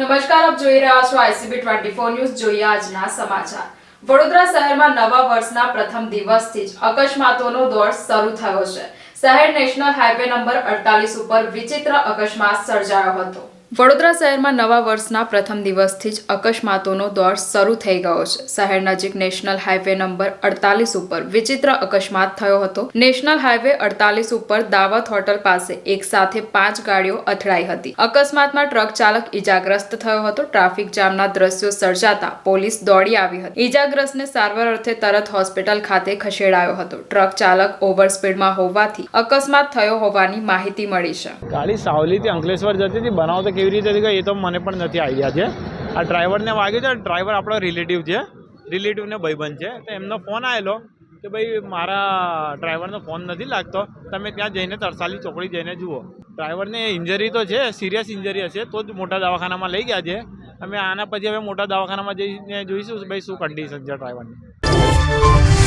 નમસ્કાર આપ જોઈ રહ્યા છો આઈસીબી ટ્વેન્ટી ફોર ન્યૂઝ, જોઈએ આજના સમાચાર. વડોદરા શહેરમાં નવા વર્ષના પ્રથમ દિવસથી જ અકસ્માતોનો દોર શરૂ થયો છે. શહેર નેશનલ હાઈવે નંબર અડતાલીસ ઉપર વિચિત્ર અકસ્માત સર્જાયો હતો. વડોદરા શહેરમાં નવા વર્ષના પ્રથમ દિવસથી જ અકસ્માતોનો દોર શરૂ થઈ ગયો છે. શહેર નજીક નેશનલ હાઈવે નંબર અડતાલીસ ઉપર વિચિત્ર અકસ્માત થયો હતો. નેશનલ હાઈવે અડતાલીસ ઉપર દાવત હોટલ પાસે એક સાથે પાંચ ગાડીઓ અથડાઈ હતી. અકસ્માતમાં ટ્રક ચાલક ઈજાગ્રસ્ત થયો હતો. ટ્રાફિક જામના દ્રશ્યો સર્જાતા પોલીસ દોડી આવી હતી. ઈજાગ્રસ્તને સારવાર અર્થે તરત હોસ્પિટલ ખાતે ખસેડાયો હતો. ટ્રક ચાલક ઓવર સ્પીડમાં હોવાથી અકસ્માત થયો હોવાની માહિતી મળી છે. ગાડી સાવલીથી અંકલેશ્વર જતી હતી. બનાવ કેવી રીતે થઈ ગયો એ તો મને પણ નથી આઈડિયા છે. આ ડ્રાઈવરને વાગ્યું છે ડ્રાઈવર આપણો રિલેટિવ છે. રિલેટિવને ભાઈબંધ છે. તો એમનો ફોન આવેલો કે ભાઈ, મારા ડ્રાઈવરનો ફોન નથી લાગતો. તમે ત્યાં જઈને તરસાલી ચોકડી જઈને જુઓ. ડ્રાઈવરને ઇન્જરી તો છે સિરિયસ ઇન્જરી હશે, તો જ મોટા દવાખાનામાં લઈ ગયા છે. અમે આના પછી હવે મોટા દવાખાનામાં જઈને જોઈશું ભાઈ શું કન્ડિશન છે ડ્રાઈવરની